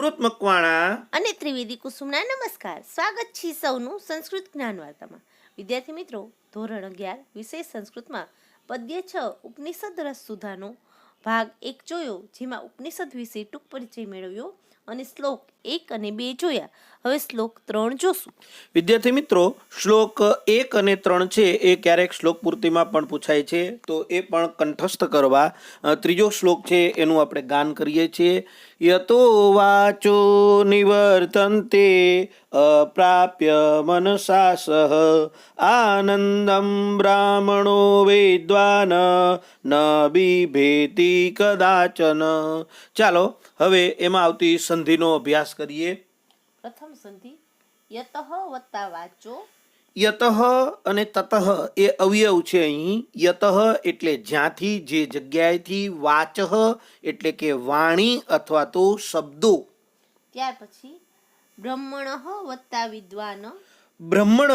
અમૃત મકવાણા. અને ત્રિવેદી કુસુમના નમસ્કાર. સ્વાગત છે સૌનું સંસ્કૃત જ્ઞાન વાર્તામાં. વિદ્યાર્થી મિત્રો, ધોરણ અગિયાર, વિષય સંસ્કૃતમાં પદ્ય છ, ઉપનિષદ રસ સુધાનો ભાગ એક જોયો, જેમાં ઉપનિષદ વિશે ટૂંક પરિચય મેળવ્યો અને શ્લોક એક અને બે જોયા. હવે શ્લોક ત્રણ જોશું. વિદ્યાર્થી મિત્રો, શ્લોક એક અને ત્રણ છે, એ ક્યારેક શ્લોક પૂર્તિમાં પણ પૂછાય છે, તો એ પણ કંઠસ્થ કરવા. ત્રીજો શ્લોક છે, એનું આપણે ગાન કરીએ છીએ. યતો વાચો નિવર્તન્તે અપ્રાપ્ય મનસા સહ, આનંદમ બ્રાહ્મણો વેદ્વાન, ન બિભેતિ કદાચન. ચાલો, હવે એમાં આવતી સંધિનો અભ્યાસ કરીએ. પ્રથમ સંધિ યતઃ વત્તા વાચો. યતઃ અને તતઃ એ અવયવ છે અહીં. યતઃ એટલે જ્યાંથી જે જગ્યાએથી વાચઃ એટલે કે વાણી અથવા તો શબ્દો. ત્યાર પછી બ્રહ્મણ વત્તા વિદ્વાન. બ્રહ્મણ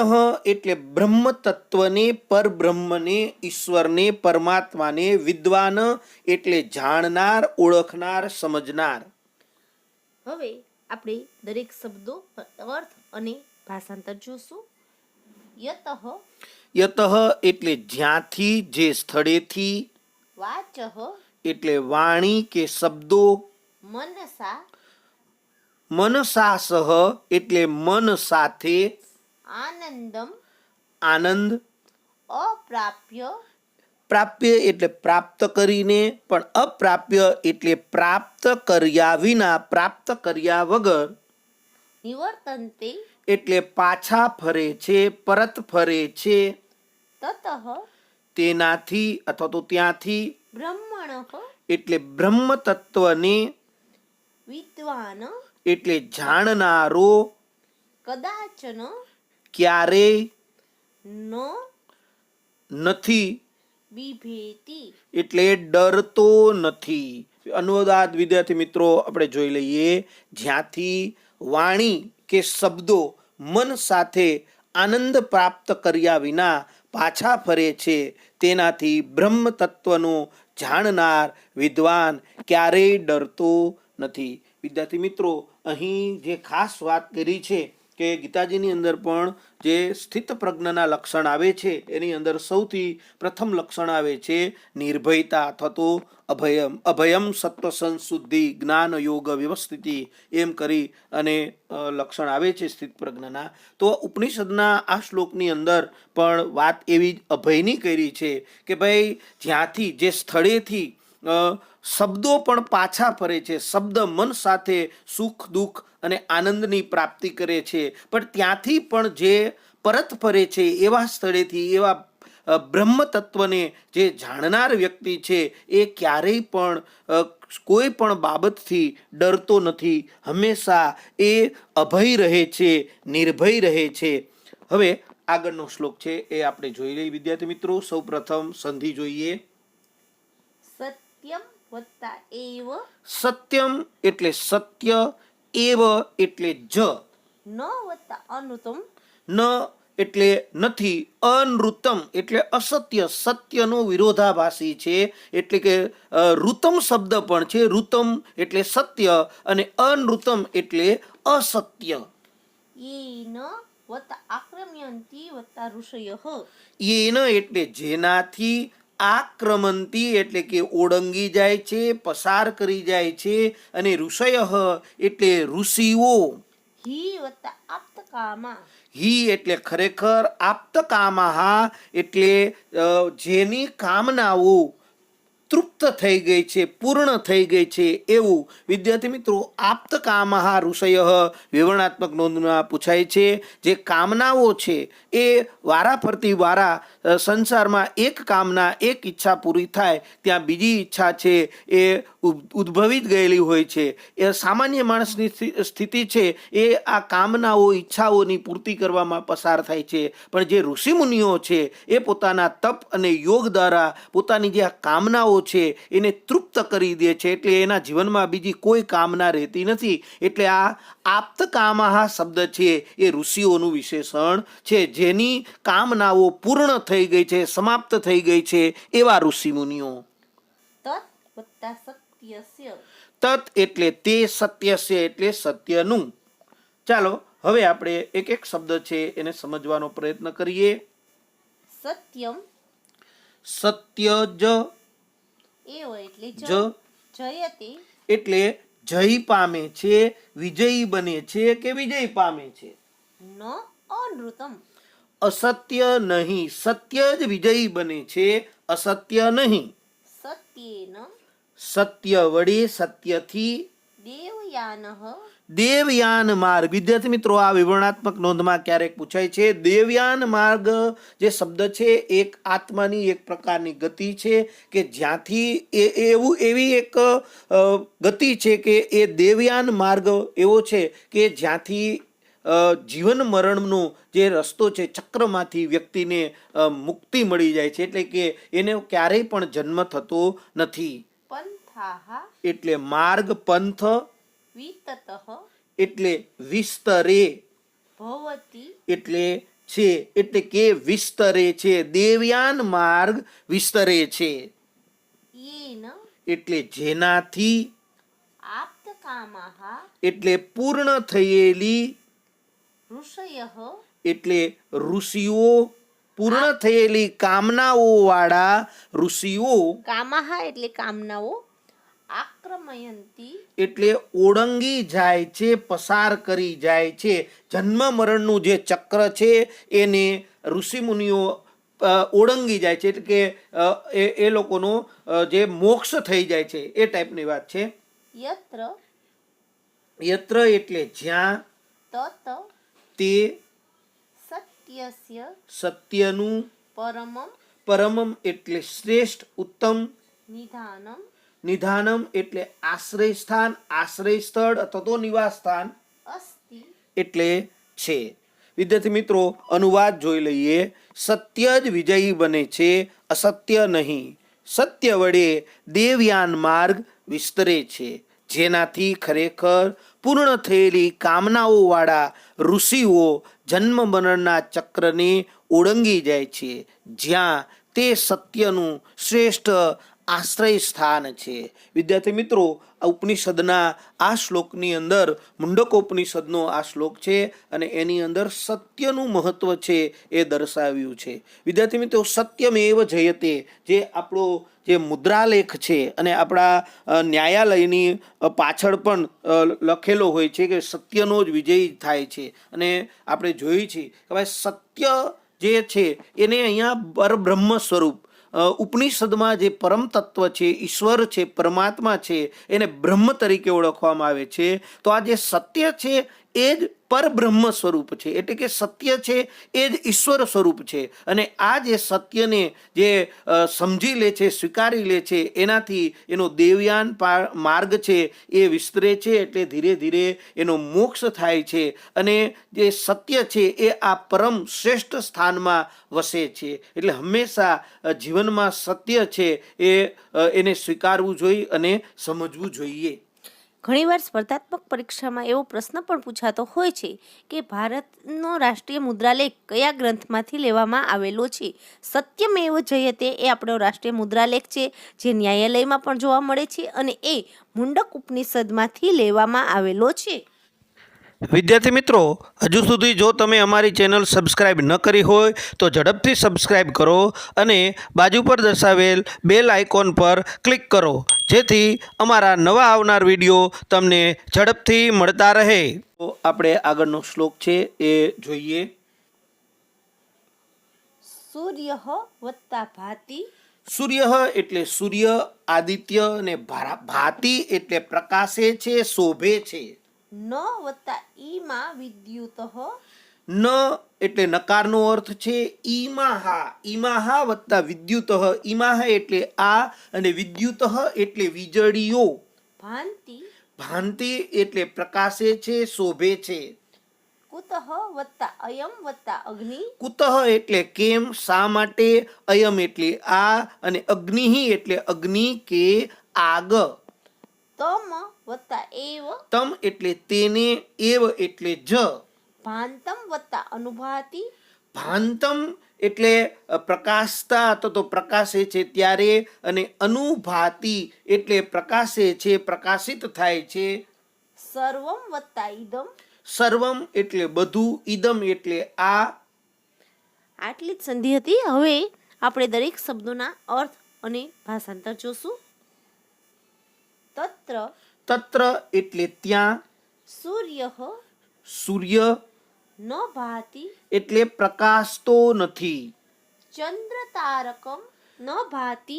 એટલે બ્રહ્મ તત્વને પરબ્રહ્મને ઈશ્વરને પરમાત્માને વિદ્વાન એટલે જાણનાર ઓળખનાર સમજનાર. હવે આપણે દરેક શબ્દો અર્થ અને ભાષાંતર જોશું. યતઃ યતઃ એટલે જ્યાંથી જે સ્થળેથી. વાચઃ એટલે વાણી કે શબ્દો. મનસા મનસા સહ એટલે મન સાથે. આનંદમ આનંદ. અપ્રાપ્ય પ્રાપ્ય એટલે પ્રાપ્ત કરીને પણ અપ્રાપ્ય એટલે પ્રાપ્ત કર્યા વિના પ્રાપ્ત કર્યા વગર નિવર્તન્તે એટલે પાછા ફરે છે પરત ફરે છે. તતઃ તેનાથી અથવા તો ત્યાંથી બ્રહ્મણ એટલે બ્રહ્મ તત્વને વિદ્વાન એટલે જાણનારો કદાચન ક્યારેય ન નથી. બિભેતિ એટલે ડરતો નથી. અનુવાદ વિદ્યાર્થી મિત્રો, આપણે જોઈ લઈએ. જ્યાંથી વાણી કે શબ્દો મન સાથે આનંદ પ્રાપ્ત કર્યા વિના પાછા ફરે છે, તેનાથી બ્રહ્મ તત્વનો જાણનાર વિદ્વાન ક્યારેય ડરતો નથી. વિદ્યાર્થી મિત્રો, અહીં જે ખાસ વાત કરી છે કે ગીતાજીની અંદર પણ જે સ્થિત પ્રજ્ઞના લક્ષણ આવે છે, એની અંદર સૌથી પ્રથમ લક્ષણ આવે છે નિર્ભયતા અથવા તો અભયમ. અભયમ સત્વ સંશુદ્ધિ જ્ઞાન યોગ વ્યવસ્થિતિ એમ કરી અને લક્ષણ આવે છે સ્થિત પ્રજ્ઞના. તો ઉપનિષદના આ શ્લોકની અંદર પણ વાત એવી જ અભયની કરી છે કે ભાઈ જ્યાંથી, જે સ્થળેથી શબ્દો પણ પાછા ફરે છે. શબ્દ મન સાથે સુખ, દુઃખ અને આનંદની પ્રાપ્તિ કરે છે. પણ ત્યાંથી પણ જે પરત ફરે છે, એવા સ્થળેથી, એવા બ્રહ્મ તત્વને જે જાણનાર વ્યક્તિ છે, એ ક્યારેય પણ કોઈ પણ બાબતથી ડરતો નથી. હંમેશા એ અભય રહે છે, નિર્ભય રહે છે. હવે આગળનો શ્લોક છે, એ આપણે જોઈ લઈએ. વિદ્યાર્થી મિત્રો સૌ પ્રથમ સંધિ જોઈએ. સત્યમ વત્તા એવ સત્યમ એટલે સત્ય એવ એટલે જ ન વત્તા અનૃતમ ન એટલે નથી અનૃતમ એટલે અસત્ય સત્યનો વિરોધાભાસી છે એટલે કે ઋતમ શબ્દ પણ છે ઋતમ એટલે સત્ય અને અનૃતમ એટલે અસત્ય યેન વત્તા આક્રમ્યંતી વત્તા ઋષય એન એટલે જેનાથી આક્રમંતી એટલે કે ઓળંગી જાય છે પસાર કરી જાય છે અને ઋષય એટલે ઋષિઓ. હી હિ એટલે ખરેખર આપ્તકામાહા એટલે જેની કામનાઓ તૃપ્ત થઈ ગઈ છે, પૂર્ણ થઈ ગઈ છે એવું વિદ્યાર્થી મિત્રો આપ્તકામહા ઋષય વિવરણાત્મક નોંધમાં પૂછાય છે. જે કામનાઓ છે એ વારા ફરતી વારા સંસારમાં એક કામના, એક ઈચ્છા પૂરી થાય ત્યાં બીજી ઈચ્છા છે એ ઉદ- ઉદ્ભવી ગયેલી હોય છે. એ સામાન્ય માણસની સ્થિ- સ્થિતિ છે એ આ કામનાઓ, ઈચ્છાઓની પૂર્તિ કરવામાં પસાર થાય છે. પણ જે ઋષિમુનિઓ છે એ પોતાના તપ અને યોગ દ્વારા પોતાની જે આ કામનાઓ છે એને તૃપ્ત કરી દે છે એટલે એના જીવનમાં બીજી કોઈ કામના રહેતી નથી. એટલે આ આપ્ત કામહા શબ્દ છે એ ઋષિઓનું વિશેષણ છે. જેની કામનાઓ પૂર્ણ થઈ ગઈ છે સમાપ્ત થઈ ગઈ છે એવા ઋષિમુનિઓ. તત એટલે તે સત્ય છે એટલે સત્યનું. ચાલો હવે આપણે એક એક શબ્દ છે એને સમજવાનો પ્રયત્ન કરીએ. સત્યમ. સત્ય જ એટલે જ જય પામે છે વિજયી બને છે કે વિજય પામે છે? ન અનૃતમ. અસત્ય નહીં સત્ય જ વિજયી બને છે અસત્ય નહીં. સત્ય સત્ય વડે સત્યથી દેવયાનઃ. દેવયાન માર્ગ. વિદ્યાર્થી મિત્રો આ વિવરણાત્મક નોંધમાં ક્યારેક પૂછાય છે દેવયાન માર્ગ જે શબ્દ છે એક આત્માની એક પ્રકારની ગતિ છે કે જ્યાંથી એ એવું એવી એક ગતિ છે કે એ દેવયાન માર્ગ એવો છે કે જ્યાંથી જીવન મરણનો જે રસ્તો છે ચક્રમાંથી વ્યક્તિને મુક્તિ મળી જાય છે. એટલે કે એને ક્યારેય પણ જન્મ થતો નથી. એટલે માર્ગ પંથ વિતતઃ એટલે વિસ્તરે ભવતી એટલે છે એટલે કે વિસ્તરે છે દેવયાન માર્ગ વિસ્તરે છે યેન એટલે જેનાથી એટલે પૂર્ણ થયેલી ઋષયઃ એટલે ઋષિઓ પૂર્ણ થયેલી કામનાઓ વાળા ઋષિઓ કામાહ એટલે કામનાઓ આક્રમયંતી. એટલે ઓળંગી જાય છે પસાર કરી જાય છે. જન્મ મરણનું જે ચક્ર છે એને ઋષિમુનિઓ ઓળંગી જાય છે. એટલે કે એ એ લોકોનો જે મોક્ષ થઈ જાય છે એ ટાઈપની વાત છે. યત્ર. યત્ર એટલે જ્યાં તત. તે સત્યસ્ય. સત્યનું પરમમ. પરમમ એટલે શ્રેષ્ઠ ઉત્તમ નિધાનમ. નિધાનમ એટલે આશ્રય સ્થાન આશ્રય સ્થળ અથવા તો નિવાસ સ્થાન એટલે છે. વિદ્યાર્થી મિત્રો અનુવાદ જોઈ લઈએ. સત્ય જ વિજયી બને છે અસત્ય નહીં. સત્ય વડે દેવયાન માર્ગ વિસ્તરે છે. જેનાથી ખરેખર પૂર્ણ થયેલી કામનાઓવાળા ઋષિઓ જન્મ મરણના ચક્રને ઓળંગી જાય છે. જ્યાં તે સત્યનું શ્રેષ્ઠ આશ્રય સ્થાન છે. વિદ્યાર્થી મિત્રો, આ ઉપનિષદના આ શ્લોકની અંદર મુંડકોપનિષદનો આ શ્લોક છે અને એની અંદર સત્યનું મહત્વ છે એ દર્શાવ્યું છે. વિદ્યાર્થી મિત્રો, સત્યમેવ જયતે જે આપણો જે મુદ્રાલેખ છે અને આપણા ન્યાયાલયની પાછળ પણ લખેલો હોય છે કે સત્યનો જ વિજય થાય છે. અને આપણે જોઈએ છીએ કે ભાઈ સત્ય જે છે એને અહીંયા પરબ્રહ્મ સ્વરૂપ ઉપનિષદમાં જે પરમ તત્વ છે, ઈશ્વર છે, પરમાત્મા છે, એને બ્રહ્મ તરીકે ઓળખવામાં આવે છે. તો આ જે સત્ય છે એ જ પરબ્રહ્મ સ્વરૂપ છે. એટલે કે સત્ય છે એ જ ઈશ્વર સ્વરૂપ છે. અને આ જે સત્યને જે સમજી લે છે, સ્વીકારી લે છે, એનાથી એનો દેવયાન માર્ગ છે એ વિસ્તરે છે એટલે ધીરે ધીરે એનો મોક્ષ થાય છે. અને જે સત્ય છે એ આ પરમ શ્રેષ્ઠ સ્થાનમાં વસે છે. એટલે હંમેશા જીવનમાં સત્ય છે એ એને સ્વીકારવું જોઈએ અને સમજવું જોઈએ. ઘણીવાર સ્પર્ધાત્મક પરીક્ષામાં એવો પ્રશ્ન પણ પૂછાતો હોય છે કે ભારતનો રાષ્ટ્રીય મુદ્રાલેખ કયા ગ્રંથમાંથી લેવામાં આવેલો છે? સત્યમેવ જયતે એ આપણો રાષ્ટ્રીય મુદ્રાલેખ છે, જે ન્યાયાલયમાં પણ જોવા મળે છે અને એ મુંડક ઉપનિષદમાંથી લેવામાં આવેલો છે. વિદ્યાર્થી મિત્રો, હજુ સુધી જો તમે અમારી ચેનલ સબસ્ક્રાઇબ ન કરી હોય, તો ઝડપથી સબસ્ક્રાઇબ કરો અને બાજુ પર દર્શાવેલ બેલ આઇકોન પર ક્લિક કરો. જેથી અમારા નવા આવનાર વીડિયો તમને ઝડપથી મળતા રહે. તો આપણે આગળનો શ્લોક છે એ જોઈએ. સૂર્ય વત્તા ભાતિ. સૂર્ય એટલે સૂર્ય આદિત્ય અને ભા- ભાતિ એટલે પ્રકાશે છે શોભે છે. ન વત્તા ઈમાં વિદ્યુત. ન એટલે નકારનો અર્થ છે ઈમાહા. ઈમાહા વત્તા વિદ્યુત. ઈમાહા એટલે આ અને વિદ્યુત એટલે વીજળીઓ. ભાંતિ. ભાંતિ એટલે પ્રકાશે છે શોભે છે. કુતઃ વત્તા અયમ વત્તા અગ્નિ. કુતઃ એટલે કેમ શા માટે? અયમ એટલે આ અને અગ્નિ એટલે અગ્નિ કે આગ. તમ વત્તા એવ. તમ એટલે તેને એવ એટલે જ. ભાંતમ વત્તા અનુભાતી? ભાંતમ એટલે પ્રકાશતા અથવા તો પ્રકાશે છે ત્યારે અને અનુભાતી એટલે પ્રકાશે છે પ્રકાશિત થાય છે. સર્વમ વત્તા ઈદમ? સર્વમ એટલે બધું ઈદમ એટલે આ. આટલી જ સંધિ હતી. હવે આપણે દરેક શબ્દોના અર્થ અને ભાષાંતર જોશું. તત્ર તત્ર એટલે ત્યાં. સૂર્ય સૂર્ય ન ભાતિ એટલે પ્રકાશતો નથી. ચંદ્ર તારકમ ન ભાતિ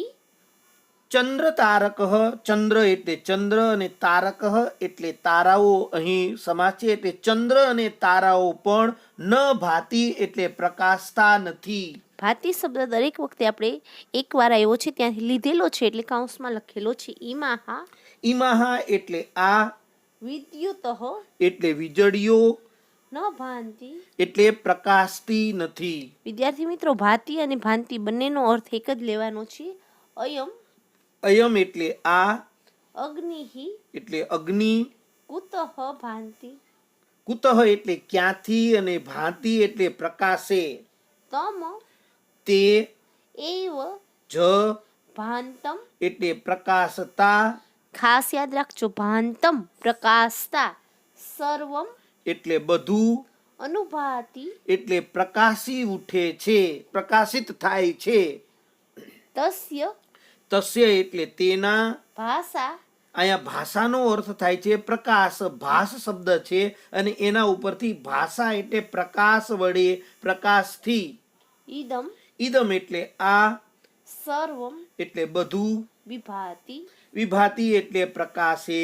ચંદ્ર તારક ચંદ્ર એટલે ચંદ્ર અને તારક એટલે તારાઓ. અહીં સમાસ છે એટલે ચંદ્ર અને તારાઓ પણ ન ભાતી એટલે પ્રકાશતા નથી. ભાતિ શબ્દ દરેક વખતે આપણે એકવાર આવ્યો છે ત્યાંથી લીધેલો છે એટલે કૌંસમાં લખેલો છે. ઈમાહા. ઈમાહા એટલે આ વિદ્યુત. એટલે વીજળીઓ ન ભાંતિ. એટલે પ્રકાશતી નથી. વિદ્યાર્થી મિત્રો ભાતિ અને ભાંતિ બંનેનો અર્થ એક જ લેવાનો છે. અયમ. અયમ એટલે આ અગ્નિ એટલે અગ્નિ. કુતઃ ભાંતિ. કુતઃ એટલે ક્યાંથી અને ભાંતિ એટલે પ્રકાશે. તમ. તે. એવ. જ. ભાંતમ. એટલે પ્રકાશતા. ખાસ યાદ રાખજો ભાંતમ પ્રકાશતા. સર્વમ. એટલે બધું અનુભાતી એટલે પ્રકાશી ઉઠે છે પ્રકાશિત થાય છે. તસ્ય તસ્ય એટલે તેના ભાષા. અહીંયા ભાષાનો અર્થ થાય છે પ્રકાશ ભાસ શબ્દ છે અને એના ઉપરથી ભાષા એટલે પ્રકાશ વડે પ્રકાશથી. ઈદમ ઈદમ એટલે આ સર્વમ એટલે બધું વિભાતિ. વિભાતિ એટલે પ્રકાશે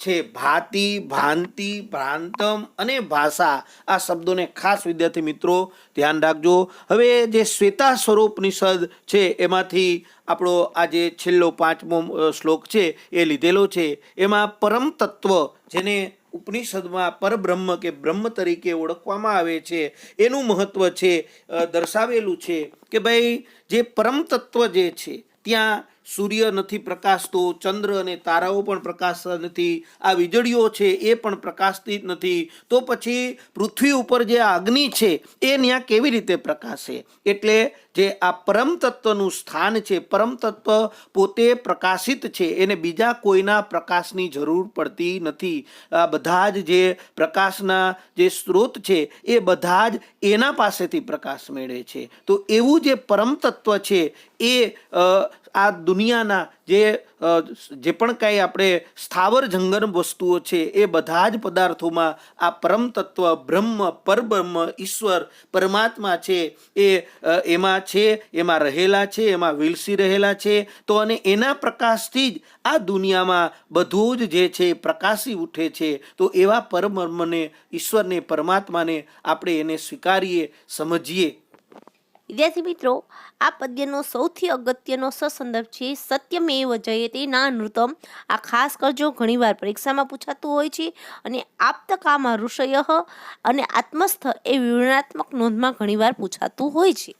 છે ભાતિ, ભાંતિ ભ્રાંતમ અને ભાષા. આ શબ્દોને ખાસ વિદ્યાર્થી મિત્રો ધ્યાન રાખજો. હવે જે શ્વેતા સ્વરૂપનિષદ છે, એમાંથી આપણો આ જે છેલ્લો પાંચમો શ્લોક છે, એ લીધેલો છે. એમાં પરમ તત્વ જેને ઉપનિષદમાં પરબ્રહ્મ કે બ્રહ્મ તરીકે ઓળખવામાં આવે છે, એનું મહત્વ છે દર્શાવેલું છે કે ભાઈ જે પરમ તત્વ જે છે, ત્યાં સૂર્ય નથી પ્રકાશતો, ચંદ્ર અને તારાઓ પણ પ્રકાશતા નથી, આ વીજળીઓ છે એ પણ પ્રકાશતી નથી. તો પછી પૃથ્વી ઉપર જે અગ્નિ છે એ ત્યાં કેવી રીતે પ્રકાશે? એટલે જે આ પરમ તત્વનું સ્થાન છે, પરમ તત્વ પોતે પ્રકાશિત છે, એને બીજા કોઈના પ્રકાશની જરૂર પડતી નથી. આ બધા જ જે પ્રકાશના જે સ્ત્રોત છે, એ બધા જ એના પાસેથી પ્રકાશ મેળવે છે. તો એવું જે પરમ તત્વ છે, એ આ દુનિયાના જે જે પણ કાંઈ આપણે સ્થાવર જંગમ વસ્તુઓ છે, એ બધા જ પદાર્થોમાં આ પરમ તત્વ, બ્રહ્મ, પરબ્રહ્મ, ઈશ્વર, પરમાત્મા છે, એ એમાં છે, એમાં રહેલા છે, એમાં વિલસી રહેલા છે. તો અને એના પ્રકાશથી જ આ દુનિયામાં બધું જ જે છે પ્રકાશી ઉઠે છે. તો એવા પરબ્રહ્મને, ઈશ્વરને, પરમાત્માને આપણે એને સ્વીકારીએ, સમજીએ. વિદ્યાર્થી મિત્રો, આ પદ્યનો સૌથી અગત્યનો સસંદર્ભ છે સત્યમેવ જયતે ના નૃતમ આ ખાસ કરજો, ઘણીવાર પરીક્ષામાં પૂછાતું હોય છે અને આપતકામાં ઋષય અને આત્મસ્થ એ વિવરણાત્મક નોંધમાં ઘણીવાર પૂછાતું હોય છે.